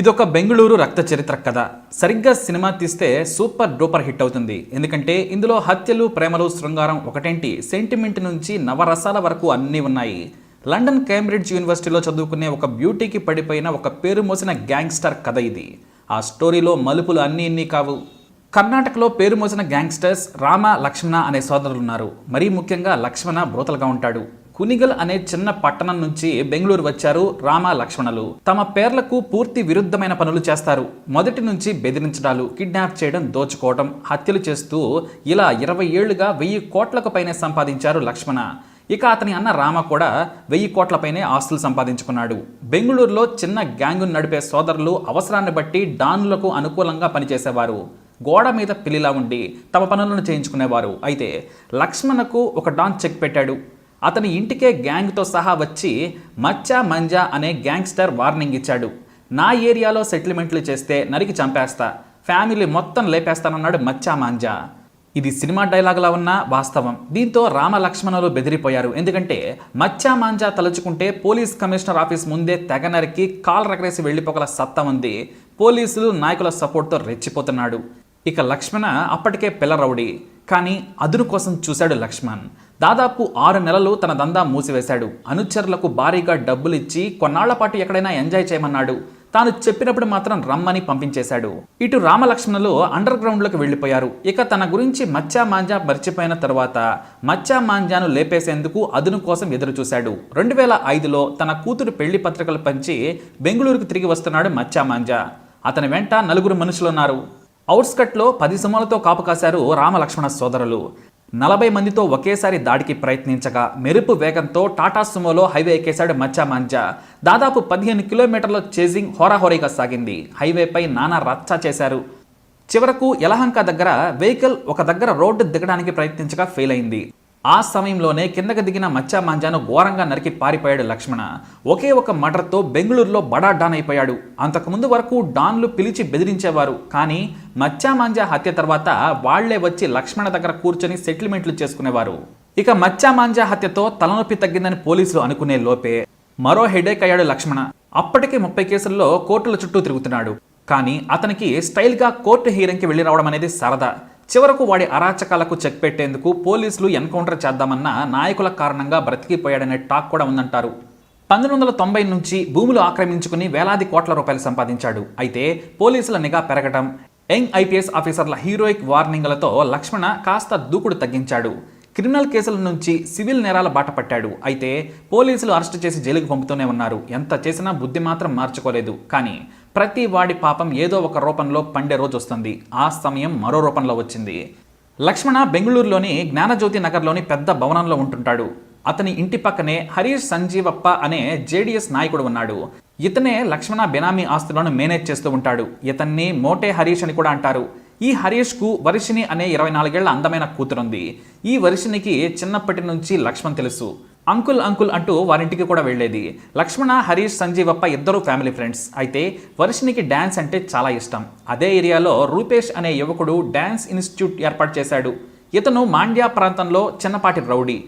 ఇదొక బెంగళూరు రక్త చరిత్ర కథ. సరిగ్గా సినిమా తీస్తే సూపర్ డూపర్ హిట్ అవుతుంది. ఎందుకంటే ఇందులో హత్యలు ప్రేమలు శృంగారం ఒకటేంటి? సెంటిమెంట్ నుంచి నవరసాల వరకు అన్నీ ఉన్నాయి. లండన్ కేంబ్రిడ్జ్ యూనివర్సిటీలో చదువుకునే ఒక బ్యూటీకి పడిపోయిన ఒక పేరు మోసిన గ్యాంగ్స్టర్ కథ ఇది. ఆ స్టోరీలో మలుపులు అన్నీ ఇన్ని కావు. కర్ణాటకలో పేరు మోసిన గ్యాంగ్స్టర్స్ రామ లక్ష్మణ అనే సోదరులు ఉన్నారు మరీ ముఖ్యంగా లక్ష్మణ బ్రోతలుగా ఉంటాడు. కునిగల్ అనే చిన్న పట్టణం నుంచి బెంగళూరు వచ్చారు రామ లక్ష్మణులు. తమ పేర్లకు పూర్తి విరుద్ధమైన పనులు చేస్తారు. మొదటి నుంచి బెదిరించడాలు కిడ్నాప్ చేయడం దోచుకోవడం హత్యలు చేస్తూ ఇలా ఇరవై ఏళ్ళుగా వెయ్యి కోట్లకు పైనే సంపాదించారు లక్ష్మణ. ఇక అతని అన్న రామ కూడా వెయ్యి కోట్లపైనే ఆస్తులు సంపాదించుకున్నాడు. బెంగళూరులో చిన్న గ్యాంగును నడిపే సోదరులు అవసరాన్ని బట్టి డాన్లకు అనుకూలంగా పనిచేసేవారు. గోడ మీద పిల్లిలా ఉండి తమ పనులను చేయించుకునేవారు. అయితే లక్ష్మణకు ఒక డాన్ చెక్ పెట్టాడు. అతని ఇంటికే గ్యాంగ్తో సహా వచ్చి మచ్చా మంజా అనే గ్యాంగ్స్టర్ వార్నింగ్ ఇచ్చాడు. నా ఏరియాలో సెటిల్మెంట్లు చేస్తే నరికి చంపేస్తా. ఫ్యామిలీ మొత్తం లేపేస్తానన్నాడు మచ్చా మాంజా. ఇది సినిమా డైలాగ్లా ఉన్న వాస్తవం. దీంతో రామ లక్ష్మణులు బెదిరిపోయారు. ఎందుకంటే మచ్చా మాంజా తలుచుకుంటే పోలీస్ కమిషనర్ ఆఫీస్ ముందే తెగ నరికి కాల్ రగరేసి వెళ్ళిపోగల సత్తా ఉంది. పోలీసులు నాయకుల సపోర్ట్తో రెచ్చిపోతున్నాడు. ఇక లక్ష్మణ అప్పటికే పిల్ల రౌడీ. కానీ అదును కోసం చూశాడు లక్ష్మణ్. దాదాపు ఆరు నెలలు తన దందా మూసివేశాడు. అనుచరులకు భారీగా డబ్బులు ఇచ్చి కొన్నాళ్ళ పాటు ఎక్కడైనా ఎంజాయ్ చేయమన్నాడు. తాను చెప్పినప్పుడు మాత్రం రమ్మని పంపించేశాడు. ఇటు రామలక్ష్మణులు అండర్ గ్రౌండ్లోకి వెళ్ళిపోయారు. ఇక తన గురించి మచ్చా మాంజా మర్చిపోయిన తర్వాత మచ్చా మాంజాను లేపేసేందుకు అదును కోసం ఎదురు చూశాడు రెండు వేల ఐదులో తన కూతురు పెళ్ళి పత్రికలు పంచి బెంగళూరుకు తిరిగి వస్తున్నాడు మచ్చా మాంజా. అతని వెంట నలుగురు మనుషులున్నారు. అవుట్స్కట్లో పది సుమలతో కాపు కాశారు రామలక్ష్మణ సోదరులు. నలభై మందితో ఒకేసారి దాడికి ప్రయత్నించగా మెరుపు వేగంతో టాటా సుమోలో హైవే ఎక్కేశాడు మచ్చా మాంజా. దాదాపు పదిహేను కిలోమీటర్ల చేజింగ్ హోరాహోరీగా సాగింది. హైవేపై నానా రచ్చ చేశారు. చివరకు యలహంక దగ్గర వెహికల్ ఒక దగ్గర రోడ్డు దిగడానికి ప్రయత్నించగా ఫెయిల్ అయింది. ఆ సమయంలోనే కిందకు దిగిన మచ్చా మాంజాను ఘోరంగా నరికి పారిపోయాడు లక్ష్మణ. ఒకే ఒక మటర్తో బెంగళూరులో బడా డాన్ అయిపోయాడు. అంతకుముందు వరకు డాన్లు పిలిచి బెదిరించేవారు. కానీ మచ్చా మాంజా హత్య తర్వాత వాళ్ళే వచ్చి లక్ష్మణ దగ్గర కూర్చొని సెటిల్మెంట్లు చేసుకునేవారు. ఇక మచ్చా మాంజా హత్యతో తలనొప్పి తగ్గిందని పోలీసులు అనుకునే లోపే మరో హెడేక్ అయ్యాడు లక్ష్మణ. అప్పటికే ముప్పై కేసుల్లో కోర్టుల చుట్టూ తిరుగుతున్నాడు. కానీ అతనికి స్టైల్గా కోర్టు హీరింగ్కి వెళ్ళి రావడం అనేది సరదా. చివరకు వాడి అరాచకాలకు చెక్ పెట్టేందుకు పోలీసులు ఎన్కౌంటర్ చేద్దామన్న నాయకుల కారణంగా బ్రతికిపోయాడనే టాక్ కూడా ఉందంటారు. పంతొమ్మిది వందల తొంభై నుంచి భూములు ఆక్రమించుకుని వేలాది కోట్ల రూపాయలు సంపాదించాడు. అయితే పోలీసుల నిఘా పెరగటం యంగ్ ఐపీఎస్ ఆఫీసర్ల హీరోయిక్ వార్నింగ్లతో లక్ష్మణ కాస్త దూకుడు తగ్గించాడు. క్రిమినల్ కేసుల నుంచి సివిల్ నేరాల బాట పట్టాడు. అయితే పోలీసులు అరెస్టు చేసి జైలుకు పంపుతూనే ఉన్నారు. ఎంత చేసినా బుద్ధి మాత్రం మార్చుకోలేదు. కానీ ప్రతి వాడి పాపం ఏదో ఒక రూపంలో పండే రోజు వస్తుంది. ఆ సమయం మరో రూపంలో వచ్చింది. లక్ష్మణ బెంగళూరులోని జ్ఞానజ్యోతి నగర్లోని పెద్ద భవనంలో ఉంటుంటాడు. అతని ఇంటి పక్కనే హరీష్ సంజీవప్ప అనే జేడిఎస్ నాయకుడు ఉన్నాడు. ఇతనే లక్ష్మణ బెనామీ ఆస్తులను మేనేజ్ చేస్తూ ఉంటాడు. ఇతన్ని మోటే హరీష్ అని కూడా అంటారు. ఈ హరీష్కు వర్షిణి అనే ఇరవై నాలుగేళ్ళ అందమైన కూతురుంది. ఈ వరిషినికి చిన్నప్పటి నుంచి లక్ష్మణ్ తెలుసు. అంకుల్ అంకుల్ అంటూ వారింటికి కూడా వెళ్ళేది. లక్ష్మణ హరీష్ సంజీవప్ప ఇద్దరు ఫ్యామిలీ ఫ్రెండ్స్. అయితే వర్షినికి డ్యాన్స్ అంటే చాలా ఇష్టం. అదే ఏరియాలో రూపేష్ అనే యువకుడు డ్యాన్స్ ఇన్స్టిట్యూట్ ఏర్పాటు చేశాడు. ఇతను మాండ్యా ప్రాంతంలో చిన్నపాటి రౌడీ.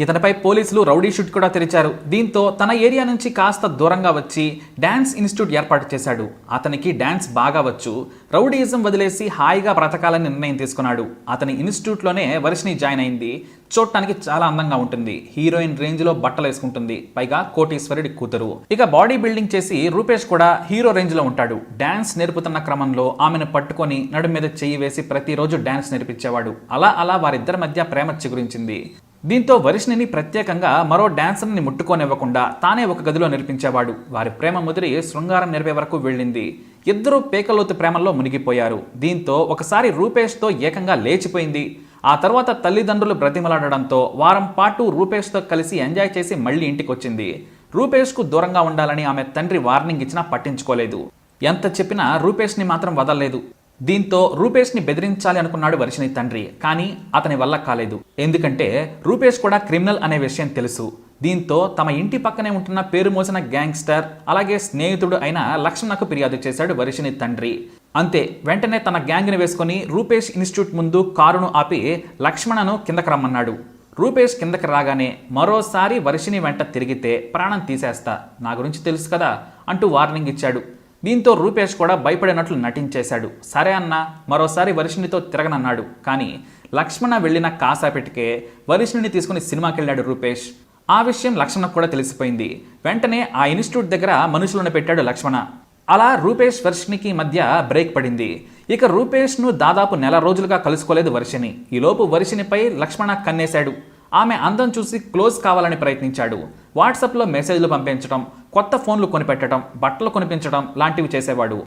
ఇతనిపై పోలీసులు రౌడీ షూట్ కూడా తెరిచారు. దీంతో తన ఏరియా నుంచి కాస్త దూరంగా వచ్చి డ్యాన్స్ ఇన్స్టిట్యూట్ ఏర్పాటు చేశాడు. అతనికి డ్యాన్స్ బాగా వచ్చు. రౌడీయిజం వదిలేసి హాయిగా బ్రతకాలని నిర్ణయం తీసుకున్నాడు. అతని ఇన్స్టిట్యూట్లోనే వర్షిని జాయిన్ అయింది. చూడటానికి చాలా అందంగా ఉంటుంది. హీరోయిన్ రేంజ్లో బట్టలు వేసుకుంటుంది. పైగా కోటీశ్వరుడి కూతురు. ఇక బాడీ బిల్డింగ్ చేసి రూపేష్ కూడా హీరో రేంజ్లో ఉంటాడు. డ్యాన్స్ నేర్పుతున్న క్రమంలో ఆమెను పట్టుకొని నడుము మీద చెయ్యి వేసి ప్రతిరోజు డ్యాన్స్ నేర్పించేవాడు. అలా అలా వారిద్దరి మధ్య ప్రేమ చిగురించింది. దీంతో వరిష్ణిని ప్రత్యేకంగా మరో డాన్సర్ని ముట్టుకోనివ్వకుండా తానే ఒక గదిలో నేర్పించేవాడు వారి ప్రేమ ముదిరి శృంగారం నెరవే వరకు వెళ్ళింది. ఇద్దరూ పేకలోతు ప్రేమల్లో మునిగిపోయారు. దీంతో ఒకసారి రూపేష్తో ఏకంగా లేచిపోయింది. ఆ తర్వాత తల్లిదండ్రులు బ్రతిమలాడడంతో వారం పాటు రూపేష్తో కలిసి ఎంజాయ్ చేసి మళ్ళీ ఇంటికొచ్చింది. రూపేష్కు దూరంగా ఉండాలని ఆమె తండ్రి వార్నింగ్ ఇచ్చినా పట్టించుకోలేదు. ఎంత చెప్పినా రూపేష్ని మాత్రం వదలలేదు. దీంతో రూపేష్ని బెదిరించాలి అనుకున్నాడు వర్షిని తండ్రి కానీ అతని వల్ల కాలేదు. ఎందుకంటే రూపేష్ కూడా క్రిమినల్ అనే విషయం తెలుసు. దీంతో తమ ఇంటి పక్కనే ఉంటున్న పేరు మోసిన గ్యాంగ్స్టర్ అలాగే స్నేహితుడు అయిన లక్ష్మణకు ఫిర్యాదు చేశాడు వరిషిని తండ్రి. అంతే వెంటనే తన గ్యాంగ్ని వేసుకుని రూపేష్ ఇన్స్టిట్యూట్ ముందు కారును ఆపి లక్ష్మణను కిందకు రమ్మన్నాడు. రూపేష్ కిందకి రాగానే మరోసారి వర్షిని వెంట తిరిగితే ప్రాణం తీసేస్తా నా గురించి తెలుసు కదా అంటూ వార్నింగ్ ఇచ్చాడు. దీంతో రూపేష్ కూడా భయపడినట్లు నటించేశాడు. సరే అన్న మరోసారి వర్షిణితో తిరగనన్నాడు. కానీ లక్ష్మణ వెళ్ళిన కాసాపెట్టికే వరిష్ణుని తీసుకుని సినిమాకి వెళ్ళాడు రూపేష్. ఆ విషయం లక్ష్మణకు కూడా తెలిసిపోయింది. వెంటనే ఆ ఇన్స్టిట్యూట్ దగ్గర మనుషులను పెట్టాడు లక్ష్మణ. అలా రూపేష్ వర్షినికి మధ్య బ్రేక్ పడింది. ఇక రూపేష్ను దాదాపు నెల రోజులుగా కలుసుకోలేదు వర్షిని. ఈలోపు వర్షినిపై లక్ష్మణ కన్నేశాడు. ఆమె అందం చూసి క్లోజ్ కావాలని ప్రయత్నించాడు. వాట్సాప్లో మెసేజ్లు పంపించడం కొత్త ఫోన్లు కొనిపెట్టడం బట్టలు కొనిపించడం లాంటివి చేసేవాడు.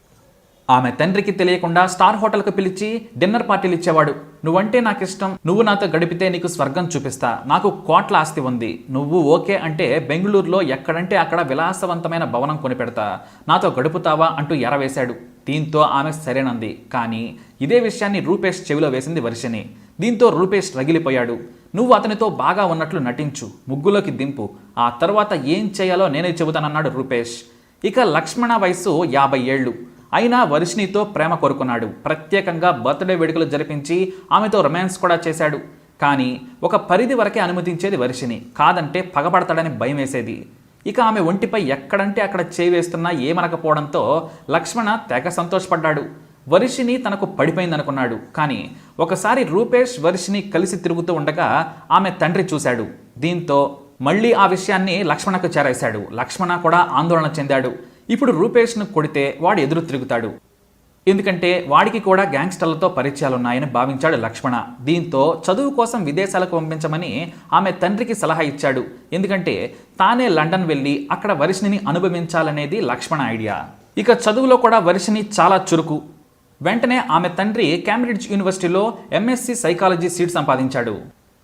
ఆమె తండ్రికి తెలియకుండా స్టార్ హోటల్కు పిలిచి డిన్నర్ పార్టీలు ఇచ్చేవాడు నువ్వంటే నాకు ఇష్టం నువ్వు నాతో గడిపితే నీకు స్వర్గం చూపిస్తా. నాకు కోట్ల ఆస్తి ఉంది. నువ్వు ఓకే అంటే బెంగళూరులో ఎక్కడంటే అక్కడ విలాసవంతమైన భవనం కొనిపెడతా. నాతో గడుపుతావా? అంటూ ఎరవేశాడు. దీంతో ఆమె సరేనంది. కానీ ఇదే విషయాన్ని రూపేష్ చెవిలో వేసింది వర్షిని దీంతో రూపేష్ రగిలిపోయాడు. నువ్వు అతనితో బాగా ఉన్నట్లు నటించు ముగ్గులోకి దింపు. ఆ తర్వాత ఏం చేయాలో నేనే చెబుతానన్నాడు రూపేష్. ఇక లక్ష్మణ వయసు యాభై ఏళ్ళు. అయినా వర్షినితో ప్రేమ కోరుకున్నాడు. ప్రత్యేకంగా బర్త్డే వేడుకలు జరిపించి ఆమెతో రొమాన్స్ కూడా చేశాడు. కానీ ఒక పరిధి వరకే అనుమతించేది వర్షిని కాదంటే పగపడతాడని భయం వేసేది. ఇక ఆమె ఒంటిపై ఎక్కడంటే అక్కడ చేయి వేస్తున్నా ఏమనకపోవడంతో లక్ష్మణ తెగ సంతోషపడ్డాడు. వర్షిని తనకు పడిపోయిందనుకున్నాడు. కానీ ఒకసారి రూపేష్ వర్షిని కలిసి తిరుగుతూ ఉండగా ఆమె తండ్రి చూశాడు. దీంతో మళ్ళీ ఆ విషయాన్ని లక్ష్మణకు చేరేశాడు. లక్ష్మణ కూడా ఆందోళన చెందాడు. ఇప్పుడు రూపేష్ను కొడితే వాడు ఎదురు తిరుగుతాడు. ఎందుకంటే వాడికి కూడా గ్యాంగ్స్టర్లతో పరిచయాలున్నాయని భావించాడు లక్ష్మణ. దీంతో చదువు కోసం విదేశాలకు పంపించమని ఆమె తండ్రికి సలహా ఇచ్చాడు. ఎందుకంటే తానే లండన్ వెళ్ళి అక్కడ వరిష్ణిని అనుభవించాలనేది లక్ష్మణ ఐడియా. ఇక చదువులో కూడా వరిష్ణి చాలా చురుకు వెంటనే ఆమె తండ్రి కేంబ్రిడ్జ్ యూనివర్సిటీలో ఎంఎస్సి సైకాలజీ సీట్ సంపాదించాడు.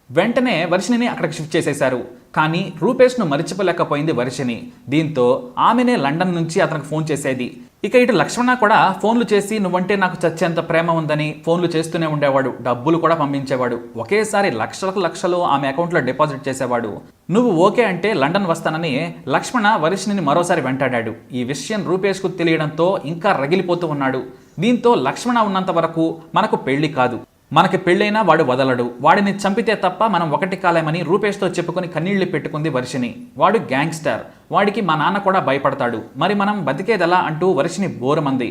వెంటనే వర్షిణిని అక్కడికి షిఫ్ట్ చేసేశారు. కానీ రూపేష్ను మరిచిపోలేకపోయింది వర్షిని దీంతో ఆమెనే లండన్ నుంచి అతనికి ఫోన్ చేసేది. ఇక ఇటు లక్ష్మణ కూడా ఫోన్లు చేసి నువ్వంటే నాకు చచ్చేంత ప్రేమ ఉందని ఫోన్లు చేస్తూనే ఉండేవాడు. డబ్బులు కూడా పంపించేవాడు. ఒకేసారి లక్షలకు లక్షలు ఆమె అకౌంట్లో డిపాజిట్ చేసేవాడు. నువ్వు ఓకే అంటే లండన్ వస్తానని లక్ష్మణ వరిష్ణిని మరోసారి వెంటాడాడు. ఈ విషయం రూపేష్కు తెలియడంతో ఇంకా రగిలిపోతూ ఉన్నాడు. దీంతో లక్ష్మణ ఉన్నంత వరకు మనకు పెళ్ళి కాదు. మనకి పెళ్ళైనా వాడు వదలడు. వాడిని చంపితే తప్ప మనం ఒకటి కాలేమని రూపేష్తో చెప్పుకొని కన్నీళ్ళు పెట్టుకుంది వర్షిని వాడు గ్యాంగ్స్టర్. వాడికి మా నాన్న కూడా భయపడతాడు. మరి మనం బతికేదెలా అంటూ వర్షిని బోరమంది.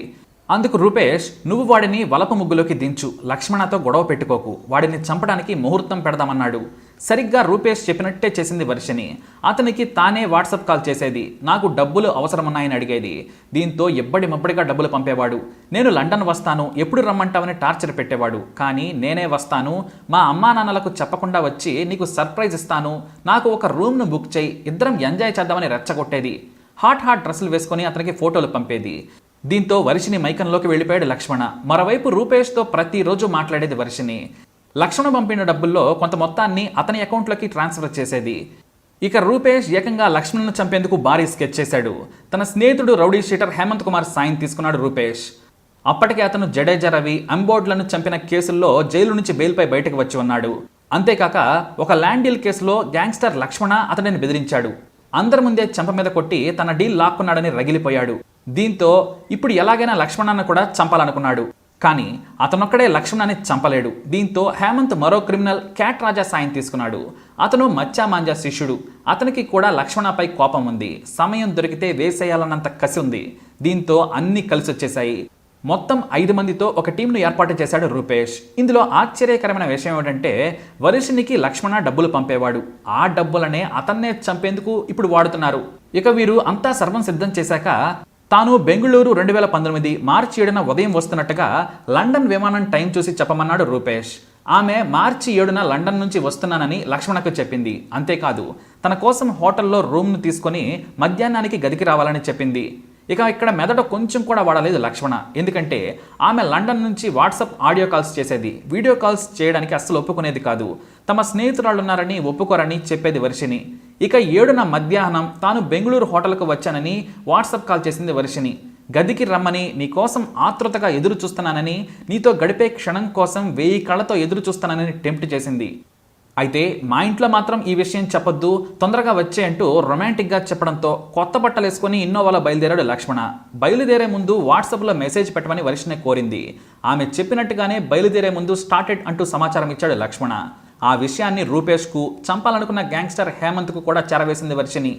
అందుకు రూపేష్ నువ్వు వాడిని వలప ముగ్గులోకి దించు. లక్ష్మణతో గొడవ పెట్టుకోకు. వాడిని చంపడానికి ముహూర్తం పెడదామన్నాడు. సరిగ్గా రూపేష్ చెప్పినట్టే చేసింది వర్షిని అతనికి తానే వాట్సాప్ కాల్ చేసేది. నాకు డబ్బులు అవసరమున్నాయని అడిగేది. దీంతో ఎబ్బడి మబ్బడిగా డబ్బులు పంపేవాడు. నేను లండన్ వస్తాను. ఎప్పుడు రమ్మంటావని టార్చర్ పెట్టేవాడు. కానీ నేనే వస్తాను. మా అమ్మా నాన్నలకు చెప్పకుండా వచ్చి నీకు సర్ప్రైజ్ ఇస్తాను. నాకు ఒక రూమ్ను బుక్ చేయి. ఇద్దరం ఎంజాయ్ చేద్దామని రెచ్చగొట్టేది. హాట్ హాట్ డ్రెస్సులు వేసుకొని అతనికి ఫోటోలు పంపేది. దీంతో వరిషిని మైకంలోకి వెళ్ళిపోయాడు లక్ష్మణ. మరోవైపు రూపేష్తో ప్రతిరోజు మాట్లాడేది వర్షిని లక్ష్మణ పంపిన డబ్బుల్లో కొంత మొత్తాన్ని అతని అకౌంట్లోకి ట్రాన్స్ఫర్ చేసేది. ఇక రూపేష్ ఏకంగా లక్ష్మణ్ను చంపేందుకు భారీ స్కెచ్ చేశాడు. తన స్నేహితుడు రౌడీ షీటర్ హేమంత్ కుమార్ సాయం తీసుకున్నాడు రూపేష్. అప్పటికే అతను జడేజా రవి అంబోడ్లను చంపిన కేసుల్లో జైలు నుంచి బెయిల్పై బయటకు వచ్చి ఉన్నాడు. అంతేకాక ఒక ల్యాండ్ డీల్ కేసులో గ్యాంగ్స్టర్ లక్ష్మణ అతనిని బెదిరించాడు. అందరి ముందే చెంప మీద కొట్టి తన డీల్ లాక్కున్నాడని రగిలిపోయాడు. దీంతో ఇప్పుడు ఎలాగైనా లక్ష్మణాన్ని కూడా చంపాలనుకున్నాడు. కానీ అతనొక్కడే లక్ష్మణాన్ని చంపలేడు. దీంతో హేమంత్ మరో క్రిమినల్ క్యాట్ రాజా సాయం తీసుకున్నాడు. అతను మచ్చా మాంజా శిష్యుడు. అతనికి కూడా లక్ష్మణపై కోపం ఉంది. సమయం దొరికితే వేసేయాలన్నంత కసి ఉంది. దీంతో అన్ని కలిసి వచ్చేశాయి మొత్తం ఐదు మందితో ఒక టీంను ఏర్పాటు చేశాడు రూపేష్. ఇందులో ఆశ్చర్యకరమైన విషయం ఏమిటంటే వరుషునికి లక్ష్మణ డబ్బులు పంపేవాడు. ఆ డబ్బులనే అతన్నే చంపేందుకు ఇప్పుడు వాడుతున్నారు. ఇక వీరు అంతా సర్వం సిద్ధం చేశాక తాను బెంగళూరు రెండు వేల పంతొమ్మిది మార్చి ఏడున ఉదయం వస్తున్నట్టుగా లండన్ విమానం టైం చూసి చెప్పమన్నాడు రూపేష్. ఆమె మార్చి ఏడున లండన్ నుంచి వస్తున్నానని లక్ష్మణకు చెప్పింది. అంతేకాదు తన కోసం హోటల్లో రూమ్ను తీసుకొని మధ్యాహ్నానికి గదికి రావాలని చెప్పింది. ఇక ఇక్కడ మెదడు కొంచెం కూడా వాడలేదు లక్ష్మణ. ఎందుకంటే ఆమె లండన్ నుంచి వాట్సాప్ ఆడియో కాల్స్ చేసేది. వీడియో కాల్స్ చేయడానికి అస్సలు ఒప్పుకునేది కాదు. తమ స్నేహితురాళ్ళున్నారని ఒప్పుకోరని చెప్పేది వర్షిని ఇక ఏడున మధ్యాహ్నం తాను బెంగళూరు హోటల్కు వచ్చానని వాట్సాప్ కాల్ చేసింది వర్షిని గదికి రమ్మని నీ కోసం ఆతృతగా ఎదురు చూస్తున్నానని నీతో గడిపే క్షణం కోసం వెయ్యి కళ్ళతో ఎదురు చూస్తానని టెంప్ట్ చేసింది. అయితే మా ఇంట్లో మాత్రం ఈ విషయం చెప్పొద్దు తొందరగా వచ్చే అంటూ రొమాంటిక్గా చెప్పడంతో కొత్త బట్టలు వేసుకుని ఇన్నోవాలో బయలుదేరాడు లక్ష్మణ. బయలుదేరే ముందు వాట్సాప్లో మెసేజ్ పెట్టమని వర్షిని కోరింది. ఆమె చెప్పినట్టుగానే బయలుదేరే ముందు స్టార్టెడ్ అంటూ సమాచారం ఇచ్చాడు లక్ష్మణ. ఆ విషయాన్ని రూపేష్కు చంపాలనుకున్న గ్యాంగ్స్టర్ హేమంత్కు కూడా చేరవేసింది వర్షిని.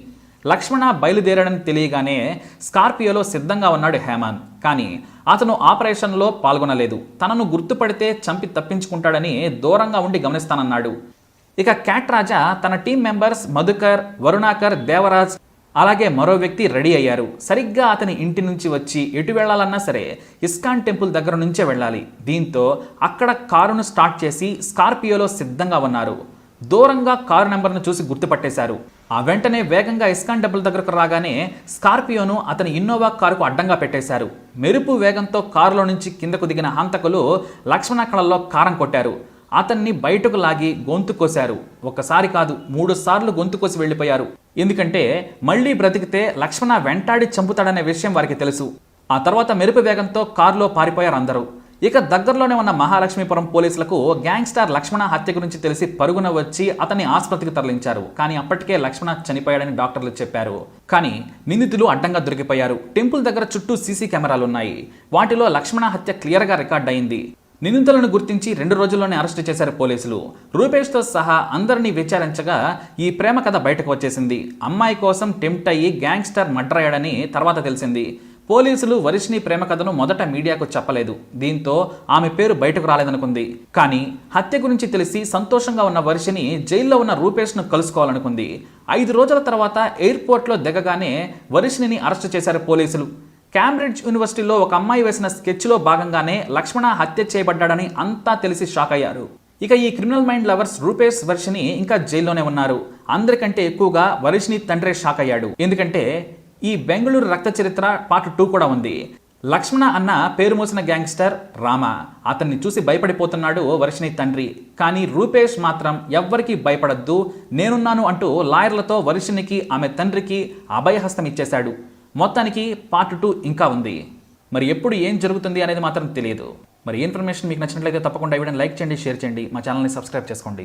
లక్ష్మణ బయలుదేరాడని తెలియగానే స్కార్పియోలో సిద్ధంగా ఉన్నాడు హేమంత్. కానీ అతను ఆపరేషన్లో పాల్గొనలేదు. తనను గుర్తుపడితే చంపి తప్పించుకుంటాడని దూరంగా ఉండి గమనిస్తానన్నాడు. ఇక క్యాట్ రాజా తన టీం మెంబర్స్ మధుకర్ వరుణాకర్ దేవరాజ్ అలాగే మరో వ్యక్తి రెడీ అయ్యారు. సరిగ్గా అతని ఇంటి నుంచి వచ్చి ఎటు వెళ్ళాలన్నా సరే ఇస్కాన్ టెంపుల్ దగ్గర నుంచే వెళ్ళాలి. దీంతో అక్కడ కారును స్టార్ట్ చేసి స్కార్పియోలో సిద్ధంగా ఉన్నారు. దూరంగా కారు నెంబర్ను చూసి గుర్తుపట్టేశారు. ఆ వెంటనే వేగంగా ఇస్కాన్ టెంపుల్ దగ్గరకు రాగానే స్కార్పియోను అతని ఇన్నోవా కారుకు అడ్డంగా పెట్టేశారు. మెరుపు వేగంతో కారులో నుంచి కిందకు దిగిన హంతకులు లక్ష్మణ కళల్లో కారం కొట్టారు. అతన్ని బయటకు లాగి గొంతు కోశారు. ఒకసారి కాదు మూడు సార్లు గొంతు కోసి వెళ్ళిపోయారు. ఎందుకంటే మళ్ళీ బ్రతికితే లక్ష్మణ వెంటాడి చంపుతాడనే విషయం వారికి తెలుసు. ఆ తర్వాత మెరుపు వేగంతో కారులో పారిపోయారు అందరూ. ఇక దగ్గరలోనే ఉన్న మహాలక్ష్మీపురం పోలీసులకు గ్యాంగ్స్టార్ లక్ష్మణ హత్య గురించి తెలిసి పరుగున వచ్చి అతన్ని ఆసుపత్రికి తరలించారు. కానీ అప్పటికే లక్ష్మణ చనిపోయాడని డాక్టర్లు చెప్పారు. కానీ నిందితులు అడ్డంగా దొరికిపోయారు. టెంపుల్ దగ్గర చుట్టూ సీసీ కెమెరాలు ఉన్నాయి వాటిలో లక్ష్మణ హత్య క్లియర్గా రికార్డ్ అయింది. నిందితులను గుర్తించి రెండు రోజుల్లోనే అరెస్టు చేశారు పోలీసులు. రూపేష్తో సహా అందరినీ విచారించగా ఈ ప్రేమ కథ బయటకు వచ్చేసింది. అమ్మాయి కోసం టెంప్ట్ అయ్యి గ్యాంగ్స్టర్ మర్డర్ అయ్యాడని తర్వాత తెలిసింది. పోలీసులు వరిష్ని ప్రేమ కథను మొదట మీడియాకు చెప్పలేదు. దీంతో ఆమె పేరు బయటకు రాలేదనుకుంది. కానీ హత్య గురించి తెలిసి సంతోషంగా ఉన్న వరిషిని జైల్లో ఉన్న రూపేష్ను కలుసుకోవాలనుకుంది. ఐదు రోజుల తర్వాత ఎయిర్పోర్ట్లో దిగగానే వరిష్ని అరెస్టు చేశారు పోలీసులు. క్యాంబ్రిడ్జ్ యూనివర్సిటీలో ఒక అమ్మాయి వేసిన స్కెచ్లో భాగంగానే లక్ష్మణ హత్య చేయబడ్డాడని అంతా తెలిసి షాక్ అయ్యారు. ఇక ఈ criminal mind lovers Rupesh Varshini ఇంకా జైల్లోనే ఉన్నారు. అందరికంటే ఎక్కువగా వర్షిని తండ్రే షాక్ అయ్యాడు. ఎందుకంటే ఈ బెంగళూరు రక్త చరిత్ర పార్ట్ టూ కూడా ఉంది. లక్ష్మణ అన్న పేరు మోసిన గ్యాంగ్స్టర్ రామ. అతన్ని చూసి భయపడిపోతున్నాడు వర్షిని తండ్రి. కానీ రూపేష్ మాత్రం ఎవ్వరికీ భయపడద్దు నేనున్నాను అంటూ లాయర్లతో వర్షినికి ఆమె తండ్రికి అభయహస్తం ఇచ్చేశాడు. మొత్తానికి పార్ట్ టూ ఇంకా ఉంది. మరి ఎప్పుడు ఏం జరుగుతుంది అనేది మాత్రం తెలియదు. మరి ఇన్ఫర్మేషన్ మీకు నచ్చినట్లయితే తప్పకుండా ఈ వీడియోని లైక్ చేయండి షేర్ చేయండి. మా ఛానల్ని సబ్స్క్రైబ్ చేసుకోండి.